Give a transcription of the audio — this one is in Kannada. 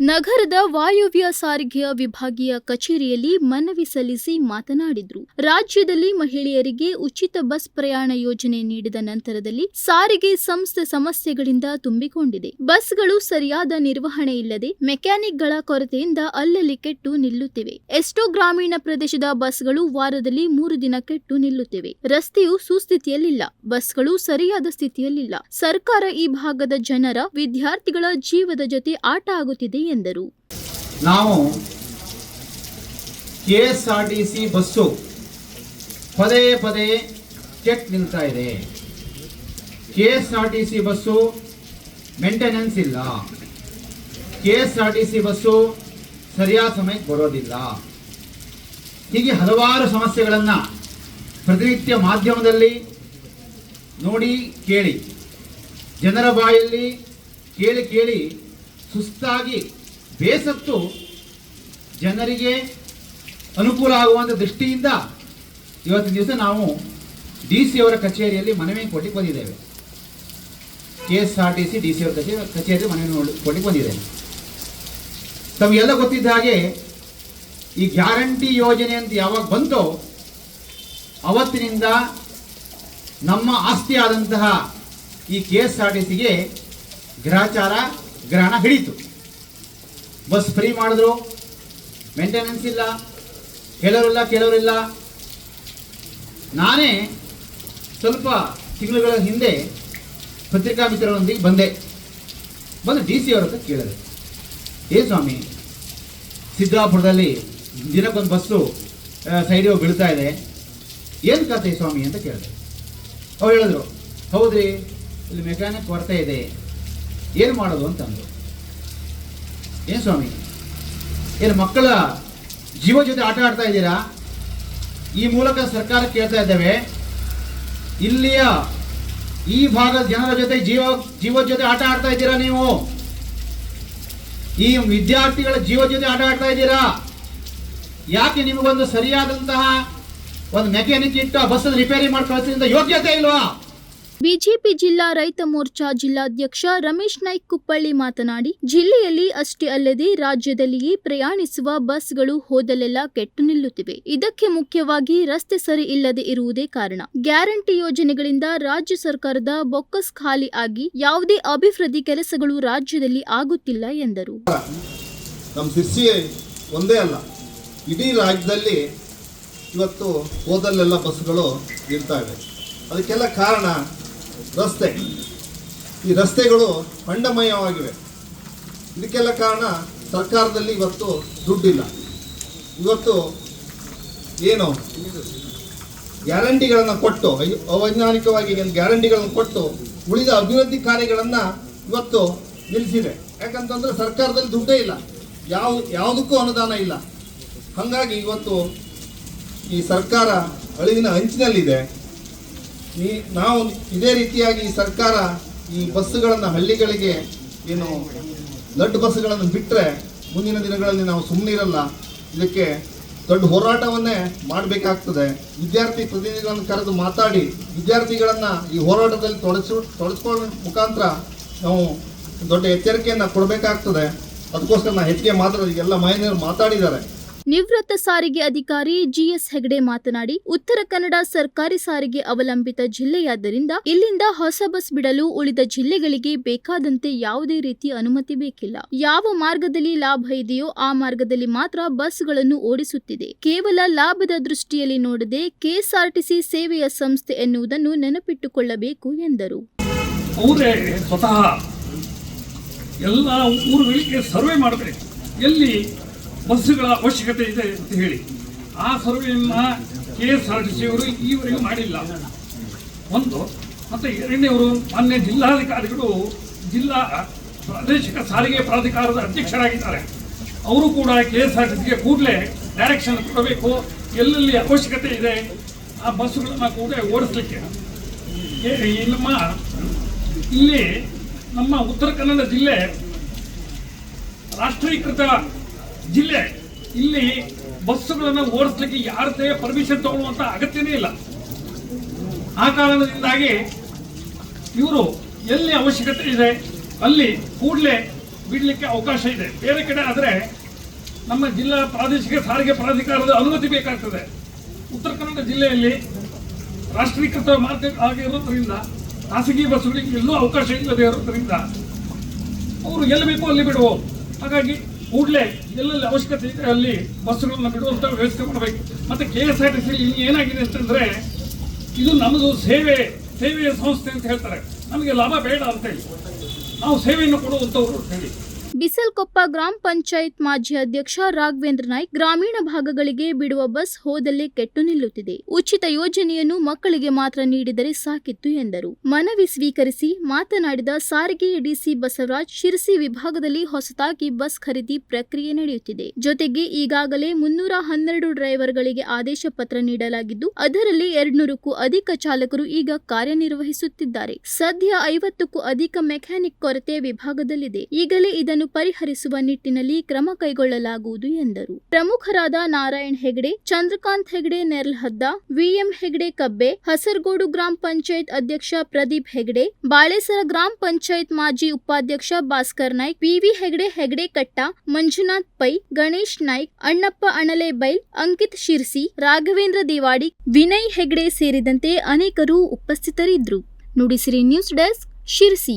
ನಗರದ ವಾಯುವ್ಯ ಸಾರಿಗೆಯ ವಿಭಾಗೀಯ ಕಚೇರಿಯಲ್ಲಿ ಮನವಿ ಸಲ್ಲಿಸಿ ಮಾತನಾಡಿದರು. ರಾಜ್ಯದಲ್ಲಿ ಮಹಿಳೆಯರಿಗೆ ಉಚಿತ ಬಸ್ ಪ್ರಯಾಣ ಯೋಜನೆ ನೀಡಿದ ನಂತರದಲ್ಲಿ ಸಾರಿಗೆ ಸಂಸ್ಥೆ ಸಮಸ್ಯೆಗಳಿಂದ ತುಂಬಿಕೊಂಡಿದೆ. ಬಸ್ಗಳು ಸರಿಯಾದ ನಿರ್ವಹಣೆ ಇಲ್ಲದೆ ಮೆಕ್ಯಾನಿಕ್ಗಳ ಕೊರತೆಯಿಂದ ಅಲ್ಲಲ್ಲಿ ಕೆಟ್ಟು ನಿಲ್ಲುತ್ತಿವೆ. ಎಷ್ಟೋ ಗ್ರಾಮೀಣ ಪ್ರದೇಶದ ಬಸ್ಗಳು ವಾರದಲ್ಲಿ ಮೂರು ದಿನ ಕೆಟ್ಟು ನಿಲ್ಲುತ್ತಿವೆ. ರಸ್ತೆಯು ಸುಸ್ಥಿತಿಯಲ್ಲಿಲ್ಲ. ಬಸ್ಗಳು ಸರಿಯಾದ ಸ್ಥಿತಿಯಲ್ಲಿಲ್ಲ. ಸರ್ಕಾರ ಈ ಭಾಗದ ಜನರ ವಿದ್ಯಾರ್ಥಿಗಳ ಜೀವದ ಜೊತೆ ಆಟ ಆಗುತ್ತಿದೆ ಎಂದರು. ನಾವು K S R T C bus ಪದೇ ಪದೇ ಚೆಕ್ ನಿಲ್ತಾ ಇದೆ. K S R T C bus maintenance ಇಲ್ಲ. K S R T C bus ಸರಿಯಾದ ಸಮಯಕ್ಕೆ ಬರೋದಿಲ್ಲ. ಹೀಗೆ ಹಲವಾರು ಸಮಸ್ಯೆಗಳನ್ನು ಪ್ರತಿನಿತ್ಯ ಮಾಧ್ಯಮದಲ್ಲಿ ನೋಡಿ ಕೇಳಿ. ಜನರ ಬಾಯಲ್ಲಿ ಕೇಳಿ ಕೇಳಿ ಸುಸ್ತಾಗಿ ಬೇಸತ್ತು ಜನರಿಗೆ ಅನುಕೂಲ ಆಗುವಂಥ ದೃಷ್ಟಿಯಿಂದ ಇವತ್ತಿನ ದಿವಸ ನಾವು ಡಿ ಸಿ ಅವರ ಕಚೇರಿಯಲ್ಲಿ ಮನವಿ ಕೊಟ್ಟಿಗೆ ಬಂದಿದ್ದೇವೆ. K S R T C D C ಅವರ ಕಚೇರಿ ಕಚೇರಿ ಮನವಿ ಕೊಟ್ಟಿಗೆ ಬಂದಿದ್ದೇವೆ. ತಮಗೆಲ್ಲ ಗೊತ್ತಿದ್ದ ಹಾಗೆ ಈ ಗ್ಯಾರಂಟಿ ಯೋಜನೆ ಅಂತ ಯಾವಾಗ ಬಂತೋ ಅವತ್ತಿನಿಂದ ನಮ್ಮ ಆಸ್ತಿ ಆದಂತಹ ಈ ಕೆ ಎಸ್ ಆರ್ ಟಿ ಸಿಗೆ ಗ್ರಹಚಾರ ಗ್ರಹಣ ಹಿಡಿತು. ಬಸ್ ಫ್ರೀ ಮಾಡಿದ್ರು. ಮೇಂಟೆನೆನ್ಸ್ ಇಲ್ಲ. ಕೆಲವರಿಲ್ಲ ಕೆಲವರಿಲ್ಲ. ನಾನೇ ಸ್ವಲ್ಪ ತಿಂಗಳುಗಳ ಹಿಂದೆ ಪತ್ರಿಕಾ ಮಿತ್ರರೊಂದಿಗೆ ಬಂದೆ. ಬಂದು ಡಿ ಸಿ ಅವ್ರ ಹತ್ರ ಕೇಳಿದೆ. ಏ ಸ್ವಾಮಿ, ಸಿದ್ದಾಪುರದಲ್ಲಿ ದಿನಕ್ಕೊಂದು ಬಸ್ಸು ಸೈಡಿಗೆ ಬೀಳ್ತಾ ಇದೆ. ಏನು ಕತೆ ಸ್ವಾಮಿ ಅಂತ ಕೇಳಿದೆ. ಅವ್ರು ಹೇಳಿದ್ರು, ಹೌದ್ರಿ, ಇಲ್ಲಿ ಮೆಕ್ಯಾನಿಕ್ ಕೊರತೆ ಇದೆ. ಏನು ಮಾಡೋದು ಅಂತಂದ್ರು ಏನು ಸ್ವಾಮಿ? ಏನು ಮಕ್ಕಳ ಜೀವ ಜೊತೆ ಆಟ ಆಡ್ತಾ ಇದ್ದೀರಾ? ಈ ಮೂಲಕ ಸರ್ಕಾರ ಕೇಳ್ತಾ ಇದ್ದೇವೆ. ಇಲ್ಲಿಯ ಈ ಭಾಗದ ಜನರ ಜೊತೆ ಜೀವ ಜೀವ ಜೊತೆ ಆಟ ಆಡ್ತಾ ಇದ್ದೀರಾ ನೀವು? ಈ ವಿದ್ಯಾರ್ಥಿಗಳ ಜೀವ ಜೊತೆ ಆಟ ಆಡ್ತಾ ಇದ್ದೀರಾ? ಯಾಕೆ ನಿಮಗೊಂದು ಸರಿಯಾದಂತಹ ಒಂದು ಮೆಕ್ಯಾನಿಕ್ ಇಟ್ಟು ಆ ಬಸ್ ರಿಪೇರಿ ಮಾಡಿ ಕಳಿಸಿದ ಯೋಗ್ಯತೆ ಇಲ್ವಾ? ಬಿಜೆಪಿ ಜಿಲ್ಲಾ ರೈತ ಮೋರ್ಚಾ ಜಿಲ್ಲಾಧ್ಯಕ್ಷ ರಮೇಶ್ ನಾಯ್ಕ್ ಕುಪ್ಪಳ್ಳಿ ಮಾತನಾಡಿ, ಜಿಲ್ಲೆಯಲ್ಲಿ ಅಷ್ಟೇ ಅಲ್ಲದೆ ರಾಜ್ಯದಲ್ಲಿಯೇ ಪ್ರಯಾಣಿಸುವ ಬಸ್ಗಳು ಹೋದಲೆಲ್ಲ ಕೆಟ್ಟು ನಿಲ್ಲುತ್ತಿವೆ. ಇದಕ್ಕೆ ಮುಖ್ಯವಾಗಿ ರಸ್ತೆ ಸರಿ ಇಲ್ಲದೆ ಇರುವುದೇ ಕಾರಣ. ಗ್ಯಾರಂಟಿ ಯೋಜನೆಗಳಿಂದ ರಾಜ್ಯ ಸರ್ಕಾರದ ಬೊಕ್ಕಸ್ ಖಾಲಿ ಆಗಿ ಯಾವುದೇ ಅಭಿವೃದ್ಧಿ ಕೆಲಸಗಳು ರಾಜ್ಯದಲ್ಲಿ ಆಗುತ್ತಿಲ್ಲ ಎಂದರು. ಒಂದೇ ಅಲ್ಲ, ಇಡೀ ರಾಜ್ಯದಲ್ಲಿ ಇವತ್ತು ಹೋದಲ್ಲೆಲ್ಲ ಬಸ್ಗಳು ಇರ್ತಾ ಇವೆ. ಅದಕ್ಕೆಲ್ಲ ಕಾರಣ ರಸ್ತೆ. ಈ ರಸ್ತೆಗಳು ಅಂಡಮಯವಾಗಿವೆ ಇದಕ್ಕೆಲ್ಲ ಕಾರಣ ಸರ್ಕಾರದಲ್ಲಿ ಇವತ್ತು ದುಡ್ಡಿಲ್ಲ. ಇವತ್ತು ಏನು? ಗ್ಯಾರಂಟಿಗಳನ್ನು ಕೊಟ್ಟು ಅವೈಜ್ಞಾನಿಕವಾಗಿ ಗ್ಯಾರಂಟಿಗಳನ್ನು ಕೊಟ್ಟು ಉಳಿದ ಅಭಿವೃದ್ಧಿ ಕಾರ್ಯಗಳನ್ನು ಇವತ್ತು ನಿಲ್ಲಿಸಿದೆ. ಯಾಕಂತಂದ್ರೆ ಸರ್ಕಾರದಲ್ಲಿ ದುಡ್ಡೇ ಇಲ್ಲ. ಯಾವ, ಯಾವುದಕ್ಕೂ ಅನುದಾನ ಇಲ್ಲ. ಹಾಗಾಗಿ ಇವತ್ತು ಈ ಸರ್ಕಾರ ಅಳಿವಿನ ಅಂಚಿನಲ್ಲಿದೆ. ಈ ನಾವು ಇದೇ ರೀತಿಯಾಗಿ ಸರ್ಕಾರ ಈ ಬಸ್ಸುಗಳನ್ನು ಹಳ್ಳಿಗಳಿಗೆ ಏನು ದೊಡ್ಡ ಬಸ್ಸುಗಳನ್ನು ಬಿಟ್ಟರೆ ಮುಂದಿನ ದಿನಗಳಲ್ಲಿ ನಾವು ಸುಮ್ಮನೆ ಇರಲ್ಲ. ಇದಕ್ಕೆ ದೊಡ್ಡ ಹೋರಾಟವನ್ನೇ ಮಾಡಬೇಕಾಗ್ತದೆ. ವಿದ್ಯಾರ್ಥಿ ಪ್ರತಿನಿಧಿಗಳನ್ನು ಕರೆದು ಮಾತಾಡಿ, ವಿದ್ಯಾರ್ಥಿಗಳನ್ನು ಈ ಹೋರಾಟದಲ್ಲಿ ತೊಡಸು ತೊಡಸ್ಕೊಳ್ಳೋ ಮುಖಾಂತರ ನಾವು ದೊಡ್ಡ ಎಚ್ಚರಿಕೆಯನ್ನು ಕೊಡಬೇಕಾಗ್ತದೆ. ಅದಕ್ಕೋಸ್ಕರ ನಾನು ಹೆಚ್ಚಿಗೆ ಮಾತ್ರ ಎಲ್ಲ ಮಹಿಳೆಯರು ಮಾತಾಡಿದ್ದಾರೆ. ನಿವೃತ್ತ ಸಾರಿಗೆ ಅಧಿಕಾರಿ ಜಿಎಸ್ ಹೆಗಡೆ ಮಾತನಾಡಿ, ಉತ್ತರ ಕನ್ನಡ ಸರ್ಕಾರಿ ಸಾರಿಗೆ ಅವಲಂಬಿತ ಜಿಲ್ಲೆಯಾದ್ದರಿಂದ ಇಲ್ಲಿಂದ ಹೊಸ ಬಸ್ ಬಿಡಲು ಉಳಿದ ಜಿಲ್ಲೆಗಳಿಗೆ ಬೇಕಾದಂತೆ ಯಾವುದೇ ರೀತಿ ಅನುಮತಿ ಬೇಕಿಲ್ಲ. ಯಾವ ಮಾರ್ಗದಲ್ಲಿ ಲಾಭ ಇದೆಯೋ ಆ ಮಾರ್ಗದಲ್ಲಿ ಮಾತ್ರ ಬಸ್ಗಳನ್ನು ಓಡಿಸುತ್ತಿದೆ. ಕೇವಲ ಲಾಭದ ದೃಷ್ಟಿಯಲ್ಲಿ ನೋಡದೆ ಕೆಎಸ್ಆರ್ಟಿಸಿ ಸೇವೆಯ ಸಂಸ್ಥೆ ಎನ್ನುವುದನ್ನು ನೆನಪಿಟ್ಟುಕೊಳ್ಳಬೇಕು ಎಂದರು. ಸ್ವತಃ ಎಲ್ಲ ಊರುಗಳಿಗೆ ಸರ್ವೆ ಮಾಡಬೇಕು. ಎಲ್ಲಿ ಬಸ್ಸುಗಳ ಅವಶ್ಯಕತೆ ಇದೆ ಅಂತ ಹೇಳಿ. ಆ ಸರ್ವೆಯನ್ನು K S R T C ಅವರು ಈವರೆಗೂ ಮಾಡಿಲ್ಲ. ಒಂದು, ಮತ್ತು ಎರಡನೇವರು ಮಾನ್ಯ ಜಿಲ್ಲಾಧಿಕಾರಿಗಳು ಜಿಲ್ಲಾ ಪ್ರಾದೇಶಿಕ ಸಾರಿಗೆ ಪ್ರಾಧಿಕಾರದ ಅಧ್ಯಕ್ಷರಾಗಿದ್ದಾರೆ. ಅವರು ಕೂಡ ಕೆ ಎಸ್ ಆರ್ ಟಿ ಸಿಗೆ ಕೂಡಲೇ ಡೈರೆಕ್ಷನ್ ಕೊಡಬೇಕು. ಎಲ್ಲೆಲ್ಲಿ ಅವಶ್ಯಕತೆ ಇದೆ, ಆ ಬಸ್ಸುಗಳನ್ನು ಕೂಡ ಓಡಿಸ್ಲಿಕ್ಕೆ. ನಮ್ಮ ಇಲ್ಲಿ ನಮ್ಮ ಉತ್ತರ ಕನ್ನಡ ಜಿಲ್ಲೆ ರಾಷ್ಟ್ರೀಕೃತ ಜಿಲ್ಲೆ. ಇಲ್ಲಿ ಬಸ್ಸುಗಳನ್ನು ಓಡಿಸ್ಲಿಕ್ಕೆ ಯಾರದೇ ಪರ್ಮಿಷನ್ ತಗೊಳ್ಳುವಂತ ಅಗತ್ಯನೇ ಇಲ್ಲ. ಆ ಕಾರಣದಿಂದಾಗಿ ಇವರು ಎಲ್ಲಿ ಅವಶ್ಯಕತೆ ಇದೆ, ಅಲ್ಲಿ ಕೂಡಲೇ ಬಿಡಲಿಕ್ಕೆ ಅವಕಾಶ ಇದೆ. ಬೇರೆ ಕಡೆ ಆದರೆ ನಮ್ಮ ಜಿಲ್ಲಾ ಪ್ರಾದೇಶಿಕ ಸಾರಿಗೆ ಪ್ರಾಧಿಕಾರದ ಅನುಮತಿ ಬೇಕಾಗ್ತದೆ. ಉತ್ತರ ಕನ್ನಡ ಜಿಲ್ಲೆಯಲ್ಲಿ ರಾಷ್ಟ್ರೀಕೃತ ಮಾರ್ಗ ಆಗಿರೋದ್ರಿಂದ ಖಾಸಗಿ ಬಸ್ಗಳಿಗೆ ಎಲ್ಲೂ ಅವಕಾಶ ಇಲ್ಲದೆ ಇರೋದ್ರಿಂದ ಅವರು ಎಲ್ಲಿ ಬೇಕೋ ಅಲ್ಲಿ ಬಿಡುವ ಹಾಗಾಗಿ ಕೂಡಲೇ ಎಲ್ಲೆಲ್ಲಿ ಅವಶ್ಯಕತೆ ಇದೆ ಅಲ್ಲಿ ಬಸ್ಸುಗಳನ್ನು ಬಿಡುವಂತ ವ್ಯವಸ್ಥೆ ಮಾಡಬೇಕು. ಮತ್ತೆ K S R T C ಏನಾಗಿದೆ ಅಂತಂದ್ರೆ ಇದು ನಮ್ಮದು ಸೇವೆ, ಸೇವೆಯ ಸಂಸ್ಥೆ ಅಂತ ಹೇಳ್ತಾರೆ. ನಮಗೆ ಲಾಭ ಬೇಡ ಅಂತೇಳಿ ನಾವು ಸೇವೆಯನ್ನು ಕೊಡುವಂಥವ್ರು ಅಂತ ಹೇಳಿ. ಬಿಸಲ್ಕೊಪ್ಪ ಗ್ರಾಮ ಪಂಚಾಯತ್ ಮಾಜಿ ಅಧ್ಯಕ್ಷ ರಾಘವೇಂದ್ರ ನಾಯ್ಕ್ ಗ್ರಾಮೀಣ ಭಾಗಗಳಿಗೆ ಬಿಡುವ ಬಸ್ ಹೋದಲ್ಲೇ ಕೆಟ್ಟು ನಿಲ್ಲುತ್ತಿದೆ. ಉಚಿತ ಯೋಜನೆಯನ್ನು ಮಕ್ಕಳಿಗೆ ಮಾತ್ರ ನೀಡಿದರೆ ಸಾಕಿತ್ತು ಎಂದರು. ಮನವಿ ಸ್ವೀಕರಿಸಿ ಮಾತನಾಡಿದ ಸಾರಿಗೆ ಡಿಸಿ ಬಸವರಾಜ್, ಶಿರಸಿ ವಿಭಾಗದಲ್ಲಿ ಹೊಸತಾಗಿ ಬಸ್ ಖರೀದಿ ಪ್ರಕ್ರಿಯೆ ನಡೆಯುತ್ತಿದೆ. ಜೊತೆಗೆ ಈಗಾಗಲೇ ಮುನ್ನೂರ ಹನ್ನೆರಡು ಡ್ರೈವರ್ಗಳಿಗೆ ಆದೇಶ ಪತ್ರ ನೀಡಲಾಗಿದ್ದು, ಅದರಲ್ಲಿ ಎರಡ್ನೂರಕ್ಕೂ ಅಧಿಕ ಚಾಲಕರು ಈಗ ಕಾರ್ಯನಿರ್ವಹಿಸುತ್ತಿದ್ದಾರೆ. ಸದ್ಯ ಐವತ್ತಕ್ಕೂ ಅಧಿಕ ಮೆಕ್ಯಾನಿಕ್ ಕೊರತೆ ವಿಭಾಗದಲ್ಲಿದೆ. ಈಗಲೇ ಇದನ್ನು ಪರಿಹರಿಸುವ ನಿಟ್ಟಿನಲ್ಲಿ ಕ್ರಮ ಕೈಗೊಳ್ಳಲಾಗುವುದು ಎಂದರು. ಪ್ರಮುಖರಾದ ನಾರಾಯಣ್ ಹೆಗಡೆ, ಚಂದ್ರಕಾಂತ್ ಹೆಗಡೆ ನೆರ್ಲಹದ್ದ ವಿಎಂ ಹೆಗಡೆ ಕಬ್ಬೆ, ಹಸರಗೋಡು ಗ್ರಾಮ ಪಂಚಾಯತ್ ಅಧ್ಯಕ್ಷ ಪ್ರದೀಪ್ ಹೆಗಡೆ, ಬಾಳೆಸರ ಗ್ರಾಮ ಪಂಚಾಯತ್ ಮಾಜಿ ಉಪಾಧ್ಯಕ್ಷ ಭಾಸ್ಕರ್ ನಾಯ್ಕ್, ಪಿವಿ ಹೆಗಡೆ ಹೆಗಡೆ ಕಟ್ಟ, ಮಂಜುನಾಥ್ ಪೈ, ಗಣೇಶ್ ನಾಯ್ಕ್, ಅಣ್ಣಪ್ಪ ಅಣಲೆ ಬೈಲ್, ಅಂಕಿತ್ ಶಿರ್ಸಿ, ರಾಘವೇಂದ್ರ ದೇವಾಡಿ, ವಿನಯ್ ಹೆಗಡೆ ಸೇರಿದಂತೆ ಅನೇಕರು ಉಪಸ್ಥಿತರಿದ್ದರು. Nudisiri news desk Sirsi.